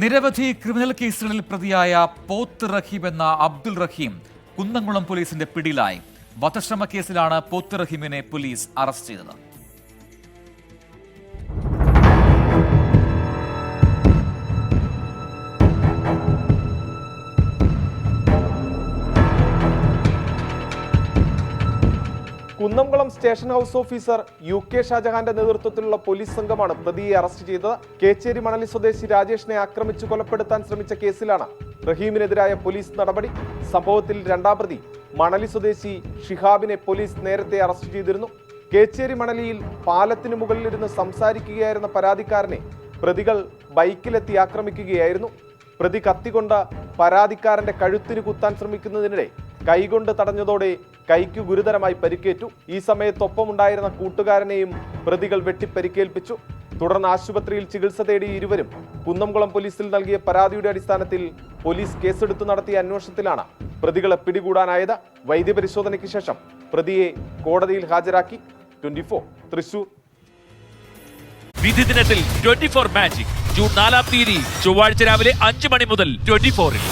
നിരവധി ക്രിമിനൽ കേസുകളിൽ പ്രതിയായ പോത്ത് റഹീം എന്ന അബ്ദുൾ റഹീം കുന്നംകുളം പോലീസിന്റെ പിടിയിലായി. വധശ്രമ കേസിലാണ് പോത്ത് റഹീമിനെ പോലീസ് അറസ്റ്റ് ചെയ്തത്. Kunnamkulam station house officer U K ഷാജഹാന്റെ നേതൃത്വത്തിലുള്ള പോലീസ് സംഘമാണ് പ്രതിയെ അറസ്റ്റ് ചെയ്തത്. കേച്ചേരി മണലി സ്വദേശി രാജേഷിനെ ആക്രമിച്ചു കൊലപ്പെടുത്താൻ ശ്രമിച്ച കേസിലാണ് റഹീമിനെതിരായ പോലീസ് നടപടി. സംഭവത്തിൽ രണ്ടാം പ്രതി മണലി സ്വദേശി ഷിഹാബിനെ പോലീസ് നേരത്തെ അറസ്റ്റ് ചെയ്തിരുന്നു. കേച്ചേരി മണലിയിൽ പാലത്തിന് മുകളിലിരുന്ന് സംസാരിക്കുകയായിരുന്ന പരാതിക്കാരനെ പ്രതികൾ ബൈക്കിലെത്തി ആക്രമിക്കുകയായിരുന്നു. പ്രതി കത്തികൊണ്ട് പരാതിക്കാരന്റെ കഴുത്തിന് കുത്താൻ ശ്രമിക്കുന്നതിനിടെ കൈകൊണ്ട് തടഞ്ഞതോടെ കൈക്ക് ഗുരുതരമായി പരിക്കേറ്റു. ഈ സമയത്തൊപ്പമുണ്ടായിരുന്ന കൂട്ടുകാരനെയും പ്രതികൾ വെട്ടിപ്പരിക്കേൽപ്പിച്ചു. തുടർന്ന് ആശുപത്രിയിൽ ചികിത്സ തേടി ഇരുവരും കുന്നംകുളം പോലീസിൽ നൽകിയ പരാതിയുടെ അടിസ്ഥാനത്തിൽ പോലീസ് കേസെടുത്തു നടത്തിയ അന്വേഷണത്തിലാണ് പ്രതികളെ പിടികൂടാനായത്. വൈദ്യപരിശോധനയ്ക്ക് ശേഷം പ്രതിയെ കോടതിയിൽ ഹാജരാക്കി. Twenty four Thrissur. വിധി ദിനത്തിൽ ട്വന്റി ഫോർ മാജിക്. ജൂൺ നാലാം തീയതി ചൊവ്വാഴ്ച രാവിലെ അഞ്ച് മണി മുതൽ ട്വന്റി ഫോറിൽ